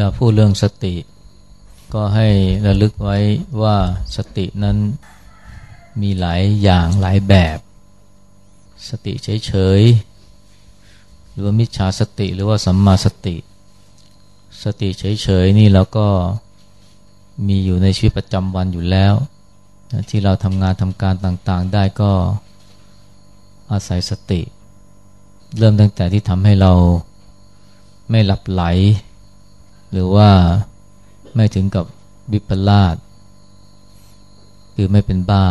ลาพูดเรื่องสติ ก็ให้ระลึกไว้ว่าสตินั้นมีหลายอย่างหลายแบบ สติเฉยๆหรือว่ามิจฉาสติหรือว่าสัมมาสติ สติเฉยๆนี่เราก็มีอยู่ในชีวิตประจำวันอยู่แล้ว ที่เราทำงานทำการต่างๆ ได้ก็อาศัยสติ เริ่มตั้งแต่ที่ทำให้เราไม่หลับไหล หรือว่าไม่ถึงกับวิปลาสคือไม่เป็นบ้า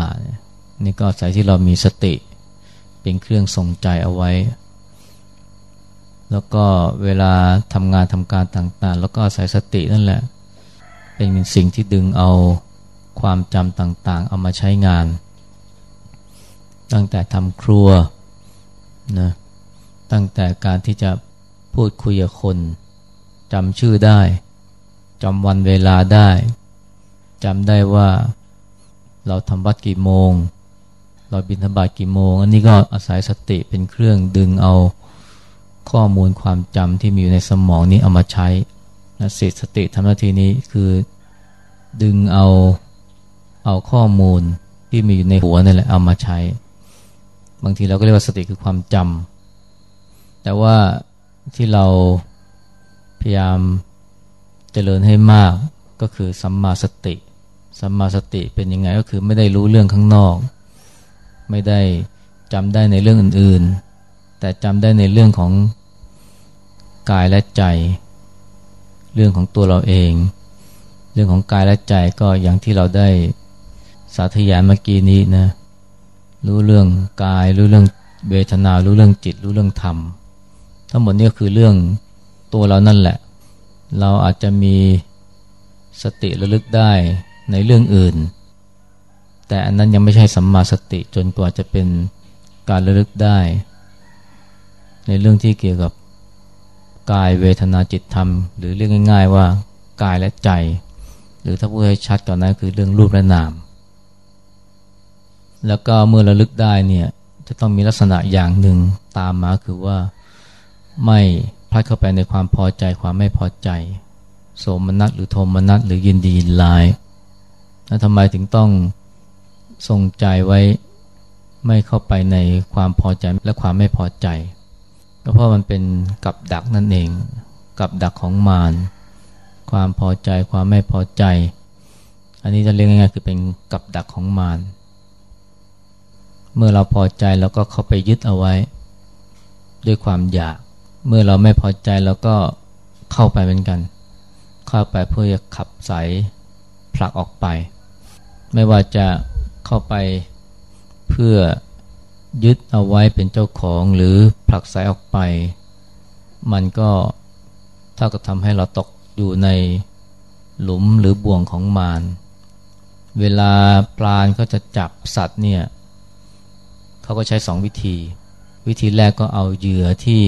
นี่ก็อาศัยที่เรามีสติเป็นเครื่องทรงใจเอาไว้ แล้วก็เวลาทำงานทำการต่างๆ แล้วก็อาศัยสตินั่นแหละ เป็นสิ่งที่ดึงเอาความจำต่างๆ เอามาใช้งาน ตั้งแต่ทำครัวนะตั้งแต่การที่จะพูดคุยกับคน จำชื่อได้จำวันเวลาได้จำได้ว่าเราทำวัดกี่โมง เราบินธบาตกี่โมง อันนี้ก็อาศัยสติเป็นเครื่องดึงเอาข้อมูลความจำที่มีอยู่ในสมองนี้เอามาใช้นะสิสติทำหน้าที่นี้คือดึงเอาเอาข้อมูลที่มีอยู่ในหัวนี่แหละเอามาใช้ บางทีเราก็เรียกว่าสติคือความจำแต่ว่าที่เรา พยายามเจริญให้มากก็คือสัมมาสติ สัมมาสติเป็นยังไงก็คือไม่ได้รู้เรื่องข้างนอก ไม่ได้จำได้ในเรื่องอื่นๆ แต่จำได้ในเรื่องของกายและใจ เรื่องของตัวเราเอง เรื่องของกายและใจก็อย่างที่เราได้สาธยายเมื่อกี้นี้นะรู้เรื่องกาย รู้เรื่องเวทนา รู้เรื่องจิต รู้เรื่องธรรม ทั้งหมดนี้ก็คือเรื่อง ตัวเรานั่นแหละ เราอาจจะมีสติระลึกได้ในเรื่องอื่น แต่อันนั้นยังไม่ใช่สัมมาสติจนกว่าจะเป็นการระลึกได้ ในเรื่องที่เกี่ยวกับกายเวทนาจิตธรรม หรือเรียกง่าย ๆว่ากายและใจ หรือถ้าพูดให้ชัดก่อนนั้นคือเรื่องรูปและนาม แล้วก็เมื่อระลึกได้เนี่ยจะต้องมีลักษณะอย่างหนึ่งตามมาคือว่าไม่ พลัดเข้าไปในความพอใจความไม่พอใจ โสมนัสหรือโทมนัสหรือยินดียินลายแล้วทำไมถึงต้องทรงใจไว้ไม่เข้าไปในความพอใจและความไม่พอใจ ก็เพราะมันเป็นกับดักนั่นเอง กับดักของมารความพอใจความไม่พอใจ อันนี้จะเรียกง่ายๆคือเป็นกับดักของมารเมื่อเราพอใจเราก็เข้าไปยึดเอาไว้ ด้วยความอยาก เมื่อเราไม่พอใจเราก็เข้าไปเหมือนกัน เข้าไปเพื่อจะขับสายผลักออกไป ไม่ว่าจะเข้าไปเพื่อยึดเอาไว้เป็นเจ้าของหรือผลักสายออกไป มันก็เท่ากับทำให้เราตกอยู่ในหลุมหรือบ่วงของมารเวลาปลาก็จะจับสัตว์เนี่ยเขาก็ใช้สองวิธี วิธีแรกก็เอาเหยื่อที่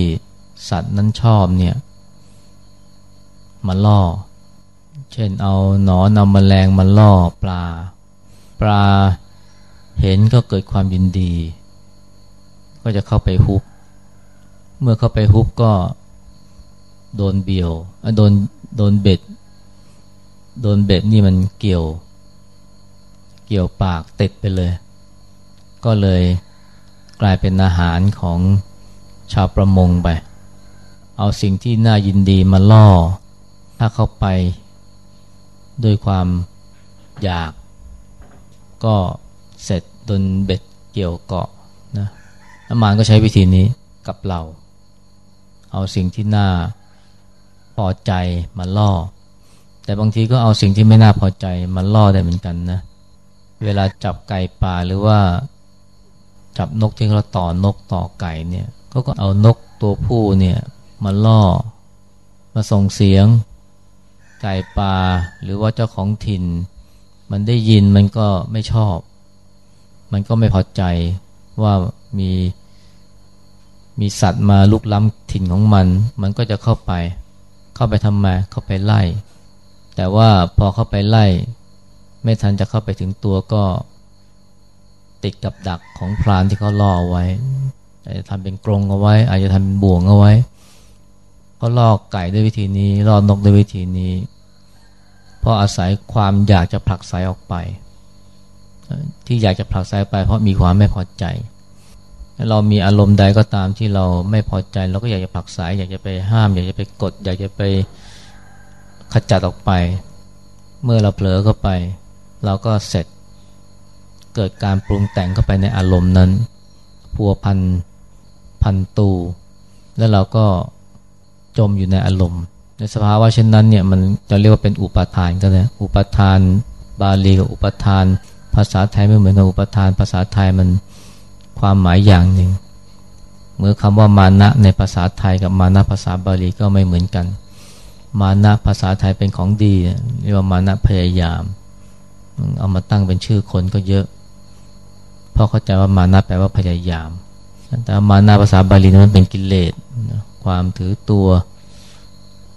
สัตว์นั้นชอบเนี่ยมาล่อ เช่นเอาหนอนเอาแมลงมาล่อปลา ปลาเห็นก็เกิดความยินดี ก็จะเข้าไปฮุบ เมื่อเข้าไปฮุบก็โดนเบี่ยวโดนโดนเบ็ด โดนเบ็ดนี่มันเกี่ยว เกี่ยวปากติดไปเลย ก็เลยกลายเป็นอาหารของชาวประมงไป เอาสิ่งที่น่ายินดีมาล่อ ถ้าเข้าไปด้วยความอยาก ก็เสร็จโดนเบ็ดเกี่ยวเกาะนะน้ำมันก็ใช้วิธีนี้กับเรา เอาสิ่งที่น่าพอใจมาล่อ แต่บางทีก็เอาสิ่งที่ไม่น่าพอใจมาล่อได้เหมือนกันนะ เวลาจับไก่ป่าหรือว่าจับนกที่เราต่อนกต่อไก่เนี่ยก็ก็เอานกตัวผู้เนี่ย มาล่อ มาส่งเสียง ไก่ป่าหรือว่าเจ้าของถิ่น มันได้ยินมันก็ไม่ชอบ มันก็ไม่พอใจว่ามีมีสัตว์มาลุกล้ำถิ่นของมัน มันก็จะเข้าไป เข้าไปทำไมเข้าไปไล่ แต่ว่าพอเข้าไปไล่ ไม่ทันจะเข้าไปถึงตัวก็ติดกับดักของพรานที่เขาล่อไว้ อาจจะทำเป็นกรงเอาไว้ อาจจะทำเป็นบ่วงเอาไว้ เขาล่อไก่ด้วยวิธีนี้ล่อนกด้วยวิธีนี้ เพราะอาศัยความอยากจะผลักไสออกไป ที่อยากจะผลักไสไป เพราะมีความไม่พอใจ เรามีอารมณ์ใดก็ตามที่เราไม่พอใจ เราก็อยากจะผลักไสอยากจะไปห้าม อยากจะไปกด อยากจะไปขจัดออกไป เมื่อเราเผลอเข้าไป เราก็เสร็จเกิดการปรุงแต่งเข้าไปในอารมณ์นั้นพัวพันพันตู แล้วเราก็ จมอยู่ในอารมณ์ ในสภาวะเช่นนั้นเนี่ยมันจะเรียกว่าเป็นอุปทานก็ได้อุปทานบาลีกับอุปทาน ภาษาไทยไม่เหมือนกับอุปทาน ภาษาไทยมันความหมายอย่างหนึ่งเมื่อคำว่ามานะในภาษาไทยกับมานะภาษาบาลีก็ไม่เหมือนกัน มานะภาษาไทยเป็นของดีเรียกว่ามานะพยายาม เอามาตั้งเป็นชื่อคนก็เยอะ เพราะเข้าใจว่ามานะแปลว่าพยายาม แต่มานะภาษาบาลีนั้นเป็นกิเลส ความถือตัว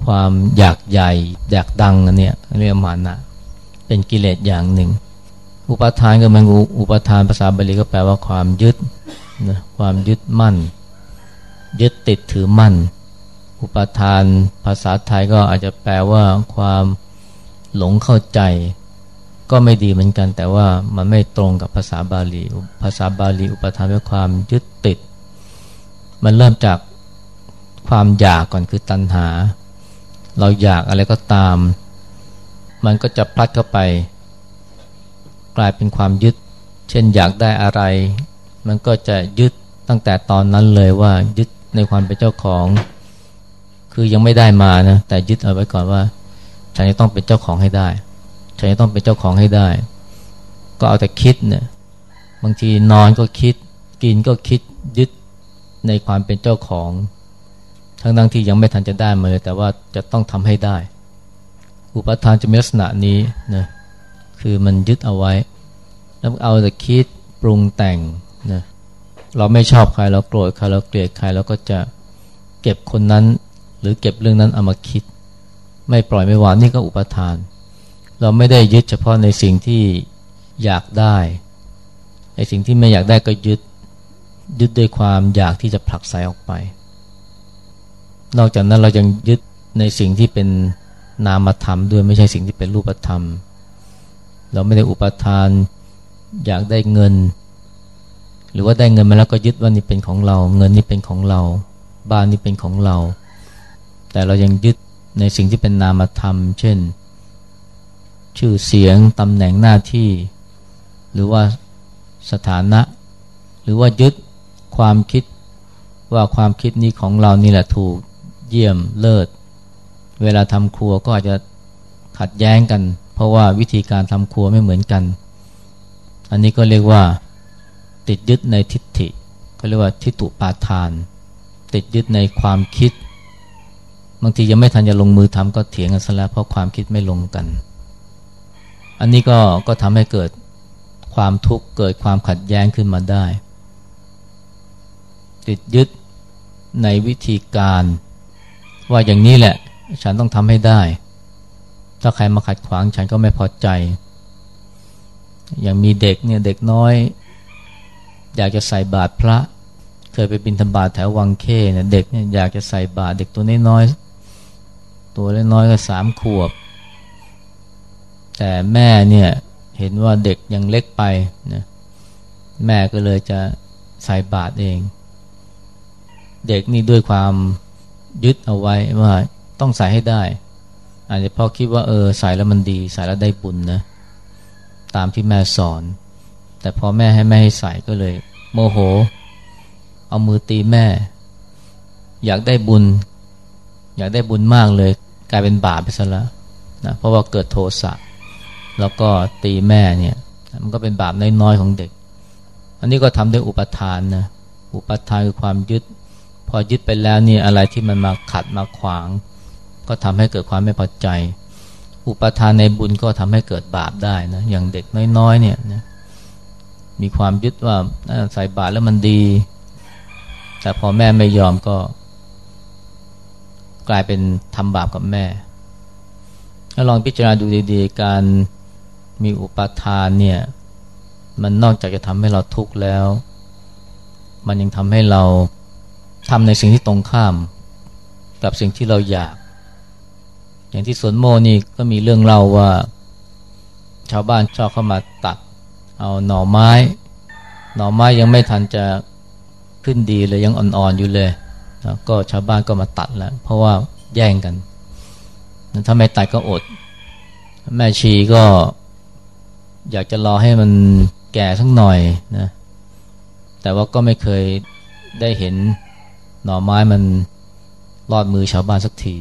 ความอยากใหญ่ อยากดังอันเนี้ยเรียกมานะเป็นกิเลสอย่างหนึ่ง อุปทานก็มันอุปทานภาษาบาลีก็แปลว่าความยึดนะความยึดมั่น ยึดติดถือมั่น อุปทานภาษาไทยก็อาจจะแปลว่าความหลงเข้าใจ ก็ไม่ดีเหมือนกัน แต่ว่ามันไม่ตรงกับภาษาบาลี ภาษาบาลี อุปทานด้วยความยึดติด มันเริ่มจาก ความอยากก่อนคือตัณหา เราอยากอะไรก็ตาม มันก็จะพลัดเข้าไป กลายเป็นความยึด เช่นอยากได้อะไร มันก็จะยึดตั้งแต่ตอนนั้นเลยว่ายึดในความเป็นเจ้าของ คือยังไม่ได้มานะแต่ยึดเอาไว้ก่อนว่า ฉันจะต้องเป็นเจ้าของให้ได้ ฉันจะต้องเป็นเจ้าของให้ได้ ก็เอาแต่คิดเนี่ยบางทีนอนก็คิด กินก็คิดยึดในความเป็นเจ้าของ ทั้งทั้งที่ยังไม่ทันจะได้มาเลยแต่ว่าจะต้องทำให้ได้ อุปทานจะมีลักษณะนี้นะคือมันยึดเอาไว้ แล้วเอาแต่คิดปรุงแต่งนะเราไม่ชอบใครเราโกรธใครเราเกลียดใครเราก็จะเก็บคนนั้น หรือเก็บเรื่องนั้นเอามาคิด ไม่ปล่อยไม่วางนี่ก็อุปทาน เราไม่ได้ยึดเฉพาะในสิ่งที่อยากได้ไอ้สิ่งที่ไม่อยากได้ก็ยึดยึดด้วยความอยากที่จะผลักไสออกไป นอกจากนั้นเรายังยึดในสิ่งที่เป็นนามธรรมด้วยไม่ใช่สิ่งที่เป็นรูปธรรม เราไม่ได้อุปทานอยากได้เงิน หรือว่าได้เงินมาแล้วก็ยึดว่านี่เป็นของเรา เงินนี่เป็นของเรา บ้านนี่เป็นของเรา แต่เรายังยึดในสิ่งที่เป็นนามธรรม เช่น ชื่อเสียงตำแหน่งหน้าที่ หรือว่าสถานะ หรือว่ายึดความคิดว่าความคิดนี้ของเรานี่แหละถูก เยี่ยมเลิศ เวลาทำครัวก็อาจจะขัดแย้งกัน เพราะว่าวิธีการทำครัวไม่เหมือนกัน อันนี้ก็เรียกว่าติดยึดในทิฏฐิเขาเรียกว่าทิฏฐุปาทาน ติดยึดในความคิด บางทียังไม่ทันจะลงมือทำก็เถียงกันซะแล้วเพราะความคิดไม่ลงกัน อันนี้ก็ก็ทำให้เกิดความทุกข์เกิดความขัดแย้งขึ้นมาได้ ติดยึดในวิธีการ ว่าอย่างนี้แหละ ฉันต้องทำให้ได้ ถ้าใครมาขัดขวางฉันก็ไม่พอใจ อย่างมีเด็กเนี่ยเด็กน้อย อยากจะใส่บาตรพระ เคยไปบินธบาตแถววังเคเนี่ยเด็กเนี่ยอยากจะใส่บาตรเด็กตัวน้อยๆตัวเล็กน้อยก็สามขวบ แต่แม่เนี่ยเห็นว่าเด็กยังเล็กไปนะแม่ก็เลยจะใส่บาตรเอง เด็กนี่ด้วยความ ยึดเอาไว้ว่าต้องใส่ให้ได้ อาจจะเพราะคิดว่าเออใส่แล้วมันดี ใส่แล้วได้บุญนะตามที่แม่สอน แต่พอแม่ให้แม่ให้ใส่ก็เลย โมโห เอามือตีแม่ อยากได้บุญ อยากได้บุญมากเลย กลายเป็นบาปไปซะแล้วนะเพราะว่าเกิดโทสะแล้วก็ตีแม่เนี่ยมันก็เป็นบาปน้อยๆของเด็ก อันนี้ก็ทำด้วยอุปทานนะอุปทานคือความยึด พอยึดไปแล้วนี่อะไรที่มันมาขัดมาขวาง ก็ทำให้เกิดความไม่พอใจ อุปทานในบุญก็ทำให้เกิดบาปได้นะอย่างเด็กน้อยๆเนี่ยนะมีความยึดว่าใส่บาตรแล้วมันดี แต่พอแม่ไม่ยอมก็ กลายเป็นทำบาปกับแม่ถ้าลองพิจารณาดูดีๆ การมีอุปทานเนี่ย มันนอกจากจะทำให้เราทุกข์แล้ว มันยังทำให้เรา ทำในสิ่งที่ตรงข้าม กับสิ่งที่เราอยาก อย่างที่สวนโมนี่ก็มีเรื่องเล่าว่า ชาวบ้านชอบเข้ามาตัด เอาหน่อไม้ หน่อไม้ยังไม่ทันจะขึ้นดีเลยยังอ่อนๆอยู่เลยก็ชาวบ้านก็มาตัดแล้ว เพราะว่าแย่งกัน ถ้าไม่ตัดก็อด แม่ชีก็อยากจะรอให้มันแก่สักหน่อยนะแต่ว่าก็ไม่เคยได้เห็น หน่อไม้มันรอดมือชาวบ้านสักที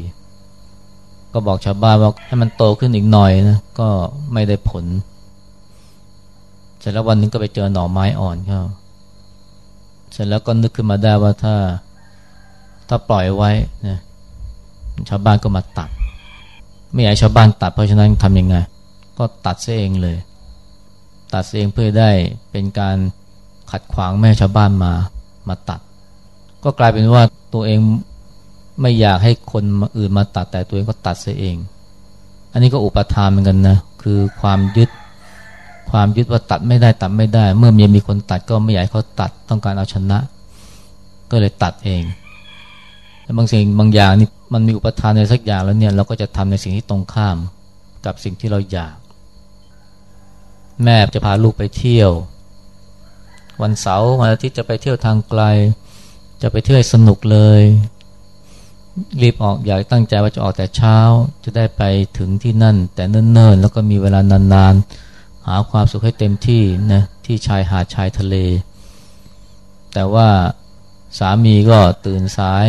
ก็บอกชาวบ้านว่าให้มันโตขึ้นอีกหน่อยนะก็ไม่ได้ผลเสร็จแล้ววันนึงก็ไปเจอหน่อไม้อ่อนเข้าเสร็จแล้วก็นึกขึ้นมาได้ว่าถ้าถ้าปล่อยไว้นะชาวบ้านก็มาตัด ไม่อยากชาวบ้านตัดเพราะฉะนั้นทำยังไง ก็ตัดเสียเองเลย ตัดเสียเองเพื่อได้เป็นการขัดขวางไม่ให้ชาวบ้านมามาตัด ก็กลายเป็นว่าตัวเองไม่อยากให้คนอื่นมาตัดแต่ตัวเองก็ตัดเสียเอง อันนี้ก็อุปทานเหมือนกันนะ คือความยึด ความยึดว่าตัดไม่ได้ตัดไม่ได้ เมื่อมีมีคนตัดก็ไม่อยากให้เขาตัดต้องการเอาชนะ ก็เลยตัดเองแต่บางสิ่งบางอย่างนี่มันมีอุปทานในสักอย่างแล้วเนี่ยเราก็จะทำในสิ่งที่ตรงข้ามกับสิ่งที่เราอยาก แม่จะพาลูกไปเที่ยว วันเสาร์วันอาทิตย์จะไปเที่ยวทางไกล จะไปเที่ยวสนุกเลย รีบออกอยากตั้งใจว่าจะออกแต่เช้า จะได้ไปถึงที่นั่น แต่เนิ่นๆ แล้วก็มีเวลานานๆ หาความสุขให้เต็มที่นะที่ชายหาดชายทะเล แต่ว่าสามีก็ตื่นสาย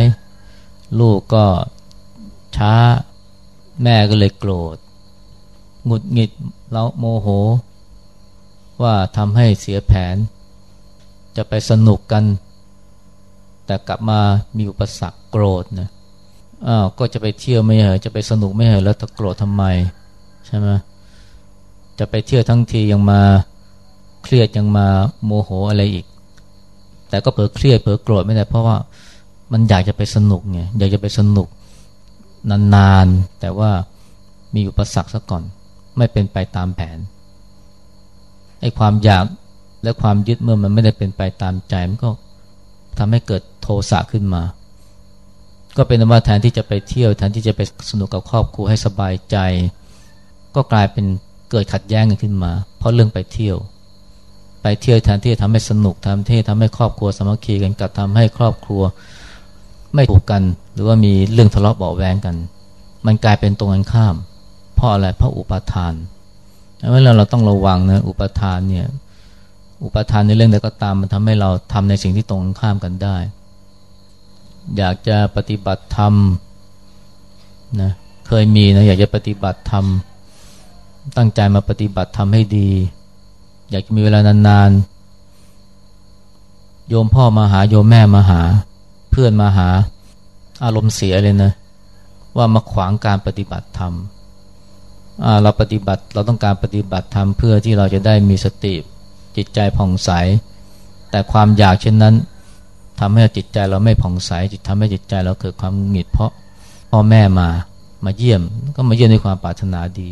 ลูกก็ช้าแม่ก็เลยโกรธหงุดหงิดแล้วโมโห ว่าทำให้เสียแผน จะไปสนุกกัน แต่กลับมามีอุปสรรคโกรธนะอ้าวก็จะไปเที่ยวไม่เหรอจะไปสนุกไม่เหรอแล้วถ้าโกรธทำไมใช่ไหมจะไปเที่ยวทั้งทียังมาเครียดยังมาโมโหอะไรอีก แต่ก็เผลอเครียดเผลอโกรธไม่ได้เพราะว่ามันอยากจะไปสนุกไงอยากจะไปสนุกนานๆ แต่ว่ามีอุปสรรคซะก่อน ไม่เป็นไปตามแผนไอ้ความอยากและความยึดเมื่อมันไม่ได้เป็นไปตามใจมันก็ทำให้เกิด โทสะขึ้นมา ก็เป็นว่าแทนที่จะไปเที่ยวแทนที่จะไปสนุกกับครอบครัวให้สบายใจ ก็กลายเป็นเกิดขัดแย้งกันขึ้นมา เพราะเรื่องไปเที่ยว ไปเที่ยวแทนที่จะทำให้สนุกทำที่ทำให้ครอบครัวสมัคคีกันกับทำให้ครอบครัว ไม่ถูกกัน หรือว่ามีเรื่องทะเลาะเบาแวงกัน มันกลายเป็นตรงกันข้าม เพราะอะไรเพราะอุปทานเวลาเราต้องระวังนะอุปทานเนี่ยอุปทานในเรื่องใดก็ตามมันทำให้เราทำในสิ่งที่ตรงข้ามกันได้ อยากจะปฏิบัติธรรมนะเคยมีนะอยากจะปฏิบัติธรรม ตั้งใจมาปฏิบัติธรรมให้ดี อยากจะมีเวลานานๆ โยมพ่อมาหาโยมแม่มาหา เพื่อนมาหาอารมณ์เสียเลยนะ ว่ามาขวางการปฏิบัติธรรมเราปฏิบัติเราต้องการปฏิบัติธรรมเพื่อที่เราจะได้มีสติจิตใจผ่องใส แต่ความอยากเช่นนั้น ทำให้จิตใจเราไม่ผ่องใสจิตทำให้จิตใจเราเกิดความหงิดเพราะพ่อแม่มามาเยี่ยม ก็มาเยี่ยมด้วยความปรารถนาดี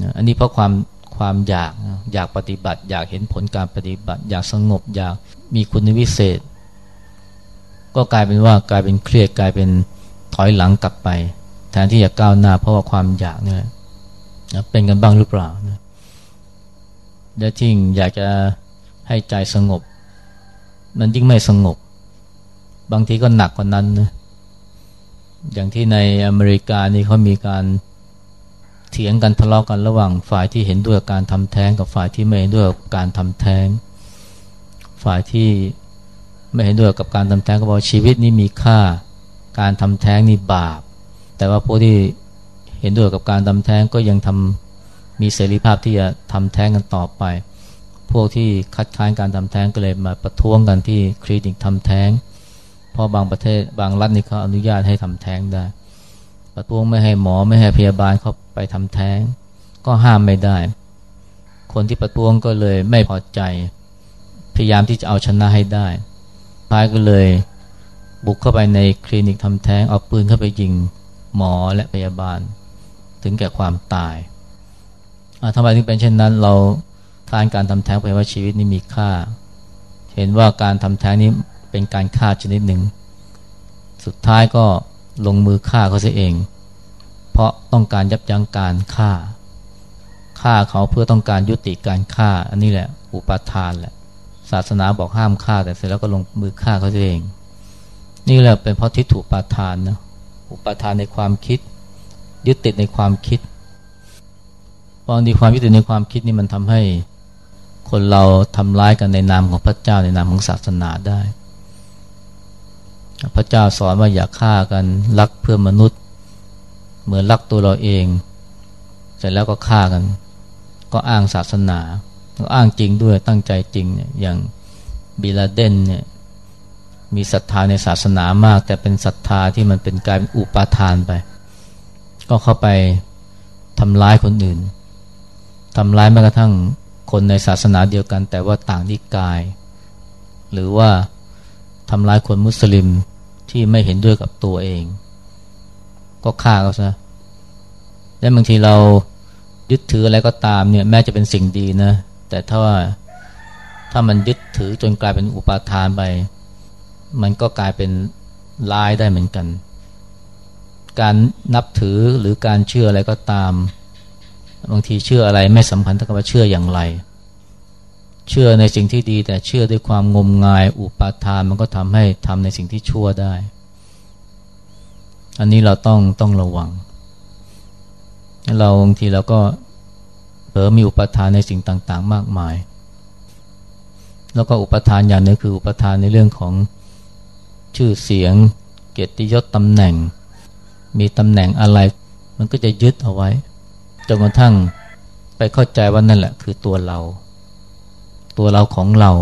นะอันนี้เพราะความความอยากอยากปฏิบัติ อยากเห็นผลการปฏิบัติ อยากสงบ อยากมีคุณวิเศษ ก็กลายเป็นว่ากลายเป็นเครียดกลายเป็นถอยหลังกลับไป แทนที่จะก้าวหน้าเพราะว่าความอยากเนี่ยนะเป็นกันบ้างหรือเปล่านะและจริงอยากจะให้ใจสงบ มันยิ่งไม่สงบบางทีก็หนักกว่านั้นนะอย่างที่ในอเมริกานี่เขามีการเถียงกันทะเลาะกันระหว่างฝ่ายที่เห็นด้วยการทำแท้งกับฝ่ายที่ไม่เห็นด้วยการทำแท้ง ฝ่ายที่ไม่เห็นด้วยกับการทำแท้งก็บอกชีวิตนี้มีค่า การทำแท้งนี่บาป แต่ว่าพวกที่เห็นด้วยกับการทำแท้งก็ยังทำมีเสรีภาพที่จะทำแท้งกันต่อไป พวกที่คัดค้านการทำแท้งก็เลยมาประท้วงกันที่คลินิกทำแท้ง เพราะบางประเทศบางรัฐนี่เขาอนุญาตให้ทำแท้งได้ ประท้วงไม่ให้หมอไม่ให้พยาบาลเขาไปทำแท้ง ก็ห้ามไม่ได้ คนที่ประท้วงก็เลยไม่พอใจ พยายามที่จะเอาชนะให้ได้ท้ายก็เลยบุกเข้าไปในคลินิกทำแท้งเอาปืนเข้าไปยิงหมอและพยาบาล ถึงแก่ความตายทำไมถึงเป็นเช่นนั้นเรา ทานการทำแท้งไปว่าชีวิตนี้มีค่า เห็นว่าการทำแท้งนี้เป็นการฆ่าชนิดหนึ่ง สุดท้ายก็ลงมือฆ่าเขาเสียเอง เพราะต้องการยับยั้งการฆ่าฆ่าเขาเพื่อต้องการยุติการฆ่า อันนี้แหละอุปาทานแหละศาสนาบอกห้ามฆ่าแต่เสร็จแล้วก็ลงมือฆ่าเขาเอง นี่แหละเป็นเพราะทิฏฐุปาทานนะอุปาทานในความคิด ยึดติดในความคิดบางทีความยึดติดในความคิดนี่มันทำให้ คนเราทำร้ายกันในนามของพระเจ้าในนามของศาสนาได้ พระเจ้าสอนว่าอย่าฆ่ากันรักเพื่อมนุษย์ เหมือนรักตัวเราเอง เสร็จแล้วก็ฆ่ากัน ก็อ้างศาสนาก็อ้างจริงด้วยตั้งใจจริงเนี่ยอย่างบิลาเดนเนี่ยมีศรัทธาในศาสนามาก แต่เป็นศรัทธาที่มันเป็นกลารอุปาทานไป ก็เข้าไปทำร้ายคนอื่นทำร้ายแม้กระทั่ง คนในศาสนาเดียวกัน แต่ว่าต่างนิกาย หรือว่าทำร้ายคนมุสลิมที่ไม่เห็นด้วยกับตัวเอง ก็ฆ่าเขาซะและบางทีเรายึดถืออะไรก็ตามเนี่ยแม้จะเป็นสิ่งดีนะ แต่ถ้าถ้ามันยึดถือจนกลายเป็นอุปาทานไป มันก็กลายเป็นลายได้เหมือนกัน การนับถือหรือการเชื่ออะไรก็ตาม บางทีเชื่ออะไรไม่สำคัญเท่ากับว่าเชื่ออย่างไร เชื่อในสิ่งที่ดีแต่เชื่อด้วยความงมงายอุปาทานมันก็ทำให้ทำในสิ่งที่ชั่วได้ อันนี้เราต้องต้องระวัง เราบางทีเราก็เผลอมีอุปทานในสิ่งต่างๆ มากมาย แล้วก็อุปทานอย่างนึงคืออุปทานในเรื่องของชื่อเสียง เกียรติยศตำแหน่ง มีตำแหน่งอะไร มันก็จะยึดเอาไว้ จนกระทั่งไปเข้าใจว่านั่นแหละคือตัวเรา ตัวเราของเรา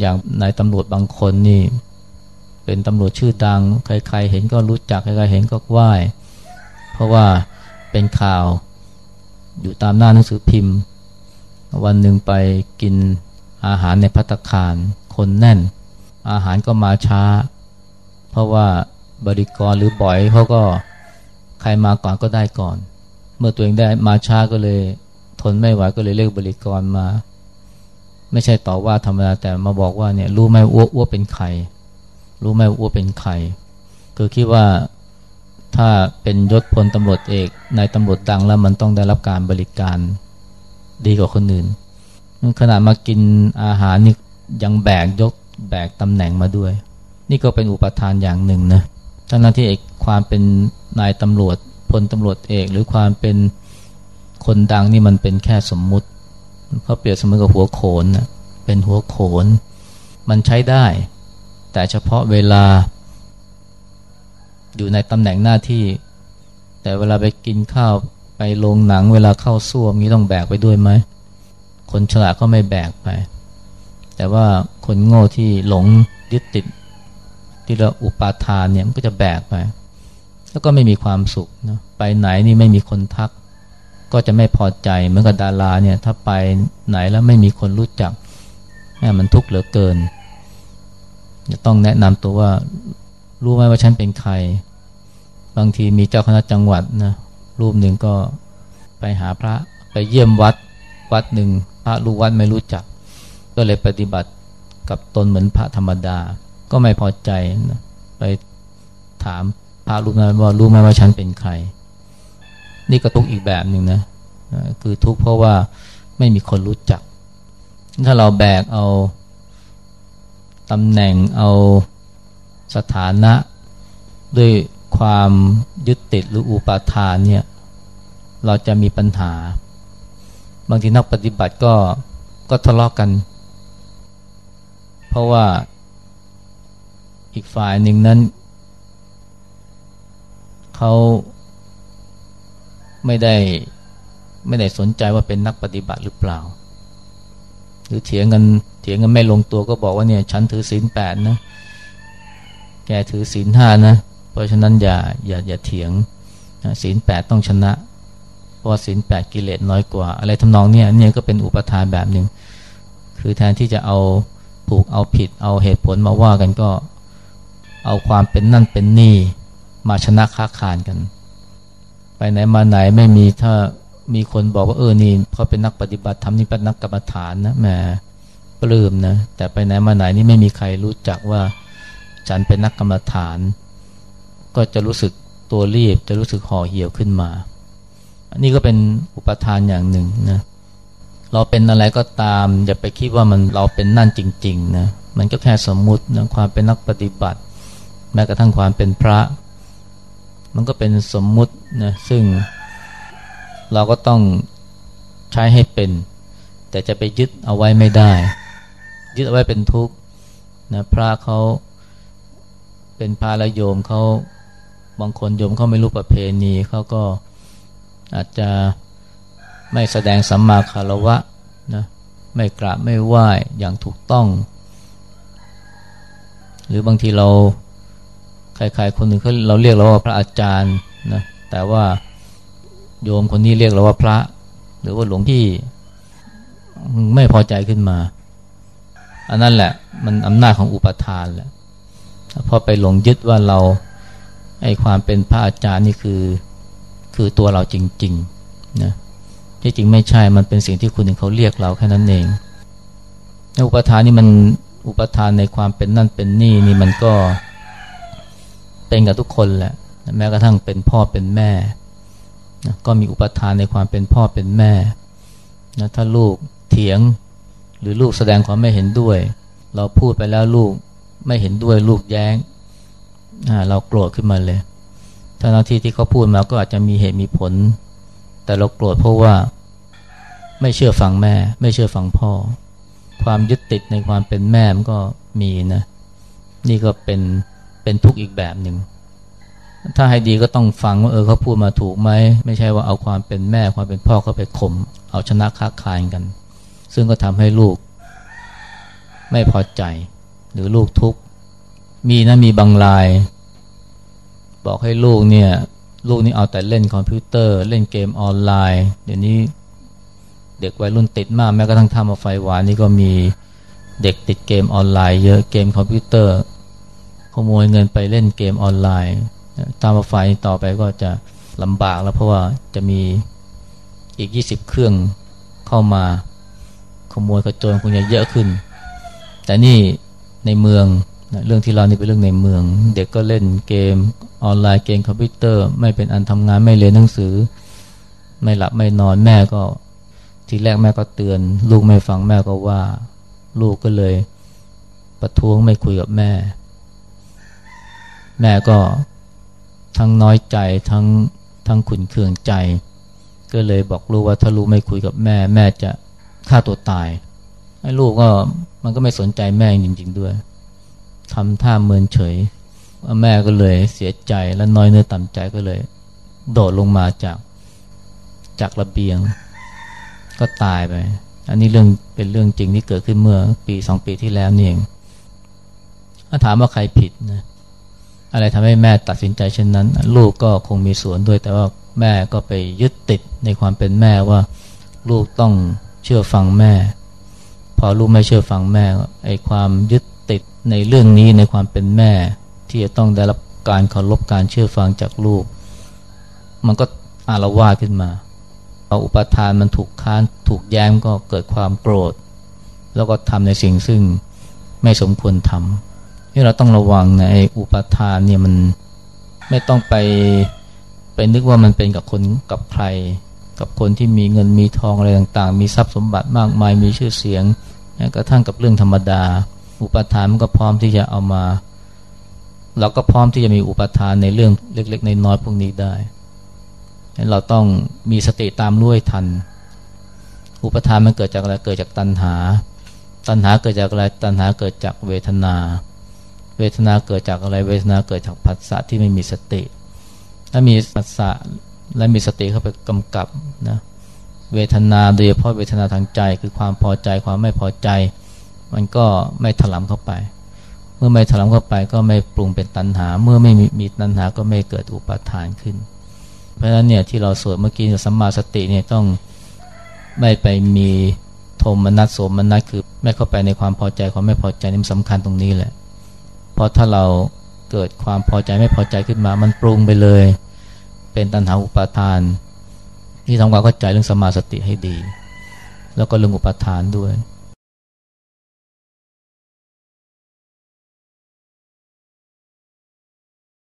อย่างนายตำรวจบางคนนี่ เป็นตำรวจชื่อดัง ใคร ๆ เห็นก็รู้จัก ใครๆเห็นก็ไหว้ เพราะว่าเป็นข่าวอยู่ตามหน้าหนังสือพิมพ์ วันหนึ่งไปกินอาหารในพัตคารคนแน่น อาหารก็มาช้า เพราะว่าบริกรหรือบ่อยเขาก็ ใครมาก่อนก็ได้ก่อน เมื่อตัวเองได้มาช้าก็เลย ทนไม่ไหวก็เลยเรียกบริกรมา ไม่ใช่ต่อว่าธรรมดาแต่มาบอกว่าเนี่ยรู้ไหมอ้วอ้วเป็นใคร รู้ไหมอ้วเป็นใครคือคิดว่าถ้าเป็นยศพลตำรวจเอกนายตำรวจดังแล้วมันต้องได้รับการบริการดีกว่าคนอื่นขนาดมากินอาหารนี่ยังแบกยกแบกตำแหน่งมาด้วย นี่ก็เป็นอุปทานอย่างหนึ่งนะทั้งนั้นที่เอกความเป็น นายตำรวจพลตำรวจเอก หรือความเป็นคนดังนี่มันเป็นแค่สมมุติเขาเปรียบเสมือนกับหัวโขนนะเป็นหัวโขน มันใช้ได้ แต่เฉพาะเวลา อยู่ในตำแหน่งหน้าที่ แต่เวลาไปกินข้าวไปโรงหนังเวลาเข้าซ่วมนี้ต้องแบกไปด้วยไหมคนฉลาดก็ไม่แบกไป แต่ว่าคนโง่ที่หลงยึดติดที่เราอุปาทานเนี่ยมันก็จะแบกไป แล้วก็ไม่มีความสุขนะไปไหนนี่ไม่มีคนทัก ก็จะไม่พอใจเหมือนกับดาราเนี่ยถ้าไปไหนแล้วไม่มีคนรู้จักแม่มันทุกข์เหลือเกินจะต้องแนะนำตัวว่า รู้ไหมว่าฉันเป็นใคร บางทีมีเจ้าคณะจังหวัดนะรูปหนึ่งก็ไปหาพระไปเยี่ยมวัดวัดหนึ่งพระรู้วัดไม่รู้จัก ก็เลยปฏิบัติกับตนเหมือนพระธรรมดา ก็ไม่พอใจนะไปถาม พระรูปนั้นว่ารู้ไหมว่าฉันเป็นใคร นี่ก็ทุกอีกแบบหนึ่งนะคือทุกเพราะว่าไม่มีคนรู้จัก ถ้าเราแบกเอาตำแหน่งเอาสถานะ ด้วยความยึดติดหรืออุปาทานเนี่ยเราจะมีปัญหา บางทีนักปฏิบัติก็ก็ทะเลาะกกัน เพราะว่าอีกฝ่ายหนึ่งนั้น เขาไม่ได้ไม่ได้สนใจว่าเป็นนักปฏิบัติหรือเปล่า หรือเถียงกันเถียงกันไม่ลงตัวก็บอกว่าเนี่ยฉันถือศีลแปดนะ แกถือศีลห้านะ เพราะฉะนั้นอย่าอย่าอย่าเถียงศีลแปดต้องชนะ เพราะศีลแปดกิเลสน้อยกว่า อะไรทำนองเนี้ยเนี่ยก็เป็นอุปทานแบบหนึ่ง คือแทนที่จะเอาผูกเอาผิดเอาเหตุผลมาว่ากันก็ เอาความเป็นนั่นเป็นนี่ มาชนะค้าขานกัน ไปไหนมาไหนไม่มีถ้ามีคนบอกว่าเออนี่เขาเป็นนักปฏิบัติธรรมนี่เป็นนักกรรมฐานนะแหมปลื้มนะแต่ไปไหนมาไหนนี่ไม่มีใครรู้จักว่าฉฉันเป็นนักกรรมฐาน ก็จะรู้สึกตัวรีบจะรู้สึกห่อเหี่ยวขึ้นมา อันนี้ก็เป็นอุปทานอย่างหนึ่งนะเราเป็นอะไรก็ตามอย่าไปคิดว่ามันเราเป็นนั่นจริงๆนะมันก็แค่สมมุตินะความเป็นนักปฏิบัติ แม้กระทั่งความเป็นพระ มันก็เป็นสมมุตินะซึ่งเราก็ต้องใช้ให้เป็น แต่จะไปยึดเอาไว้ไม่ได้ ยึดเอาไว้เป็นทุกข์นะพระเขาเป็นพระและโยมเขาบางคนโยมเขาไม่รู้ประเพณีเขาก็อาจจะไม่แสดงสัมมาคารวะนะไม่กราบไม่ไหว้อย่างถูกต้อง หรือบางทีเรา ใครๆคนหนึ่งเขาเราเรียกเราว่าพระอาจารย์นะแต่ว่าโยมคนนี้เรียกเราว่าพระ หรือว่าหลวงพี่ไม่พอใจขึ้นมา อันนั้นแหละมันอำนาจของอุปทานแหละพอไปหลงยึดว่าเราไอ้ความเป็นพระอาจารย์นี่คือคือตัวเราจริงๆนะที่จริงไม่ใช่มันเป็นสิ่งที่คนหนึ่งเขาเรียกเราแค่นั้นเองอุปทานนี่มันอุปทานในความเป็นนั่นเป็นนี่นี่มันก็ เป็นกับทุกคนแหละแม้กระทั่งเป็นพ่อเป็นแม่นะก็มีอุปทานในความเป็นพ่อเป็นแม่นะถ้าลูกเถียงหรือลูกแสดงความไม่เห็นด้วย เราพูดไปแล้วลูกไม่เห็นด้วยลูกแย้งเราโกรธขึ้นมาเลยทั้งที่ที่เขาพูดมาก็อาจจะมีเหตุมีผล แต่เราโกรธเพราะว่าไม่เชื่อฟังแม่ ไม่เชื่อฟังพ่อ ความยึดติดในความเป็นแม่มันก็มีนะ นี่ก็เป็น เป็นทุกข์อีกแบบหนึ่ง ถ้าให้ดีก็ต้องฟังว่าเออเขาพูดมาถูกไหม ไม่ใช่ว่าเอาความเป็นแม่ความเป็นพ่อเขาไปข่มเอาชนะค้าคายกัน ซึ่งก็ทำให้ลูก ไม่พอใจ หรือลูกทุกข์ มีนะมีบางราย บอกให้ลูกเนี่ย ลูกนี่เอาแต่เล่นคอมพิวเตอร์ เล่นเกมออนไลน์ เดี๋ยวนี้เด็กวัยรุ่นติดมากแม้กระทั่งทำมาไฟหวานนี่ก็มีเด็กติดเกมออนไลน์เยอะเกมคอมพิวเตอร์ ขโมยเงินไปเล่นเกมออนไลน์ ตามมาไฟต่อไปก็จะลำบากแล้วเพราะว่าจะมีอีก 20 เครื่องเข้ามาขโมยกระโจนคงจะเยอะขึ้น แต่นี่ในเมืองเรื่องที่เรานี่เป็นเรื่องในเมือง เด็กก็เล่นเกมออนไลน์เกมคอมพิวเตอร์ ไม่เป็นอันทำงานไม่เรียนหนังสือ ไม่หลับไม่นอนแม่ก็ทีแรกแม่ก็เตือน ลูกไม่ฟังแม่ก็ว่า ลูกก็เลย ประท้วงไม่คุยกับแม่ แม่ก็ทั้งน้อยใจทั้งทั้งขุนเคืองใจ ก็เลยบอกลูกว่าถ้าลูกไม่คุยกับแม่ แม่จะฆ่าตัวตายไอ้ลูกก็มันก็ไม่สนใจแม่จริง ๆด้วยทำท่าเมินเฉยแม่ก็เลยเสียใจและน้อยเนื้อต่ำใจก็เลย โดดลงมาจากจากระเบียง ก็ตายไป อันนี้เรื่องเป็นเรื่องจริงที่เกิดขึ้นเมื่อปีสองปีที่แล้วนี่เองถ้าถามว่าใครผิดนะ อะไรทำให้แม่ตัดสินใจเช่นนั้น ลูกก็คงมีส่วนด้วย แต่ว่าแม่ก็ไปยึดติดในความเป็นแม่ว่า ลูกต้องเชื่อฟังแม่ พอลูกไม่เชื่อฟังแม่ไอ้ความยึดติดในเรื่องนี้ในความเป็นแม่ ที่จะต้องได้รับการเคารพการเชื่อฟังจากลูก มันก็อารวาขึ้นมาเอาอุปทานมันถูกค้านถูกแย้มก็เกิดความโกรธ แล้วก็ทำในสิ่งซึ่งไม่สมควรทำ ที่เราต้องระวังนะไอ้อุปทานเนี่ยมันไม่ต้องไปไปนึกว่ามันเป็นกับคนกับใคร กับคนที่มีเงินมีทองอะไรต่างๆ มีทรัพย์สมบัติมากมายมีชื่อเสียงกระทั่งกับเรื่องธรรมดา อุปทานมันก็พร้อมที่จะเอามาเราก็พร้อมที่จะมีอุปทานในเรื่องเล็กๆในน้อยพวกนี้ได้เราต้องมีสติตามรู้ให้ทัน อุปทานมันเกิดจากอะไร เกิดจากตัณหา ตัณหาเกิดจากอะไร ตัณหาเกิดจากเวทนา เวทนาเกิดจากอะไร เวทนาเกิดจากผัสสะที่ไม่มีสติ ถ้ามีผัสสะและมีสติเข้าไปกำกับนะเวทนาโดยเฉพาะเวทนาทางใจคือความพอใจความไม่พอใจ มันก็ไม่ถลำเข้าไป เมื่อไม่ถลำเข้าไปก็ไม่ปรุงเป็นตัณหา เมื่อไม่มีมีตัณหาก็ไม่เกิดอุปาทานขึ้น เพราะฉะนั้นเนี่ยที่เราสวดเมื่อกี้สัมมาสติเนี่ยต้องไม่ไปมีโทมนัสโสมนัสคือไม่เข้าไปในความพอใจความไม่พอใจนี่มันสำคัญตรงนี้แหละ เพราะถ้าเราเกิดความพอใจไม่พอใจขึ้นมา มันปรุงไปเลย เป็นตัณหาอุปาทาน ที่ทำความเข้าใจเรื่องสมาสติให้ดี แล้วก็เรื่องอุปาทานด้วย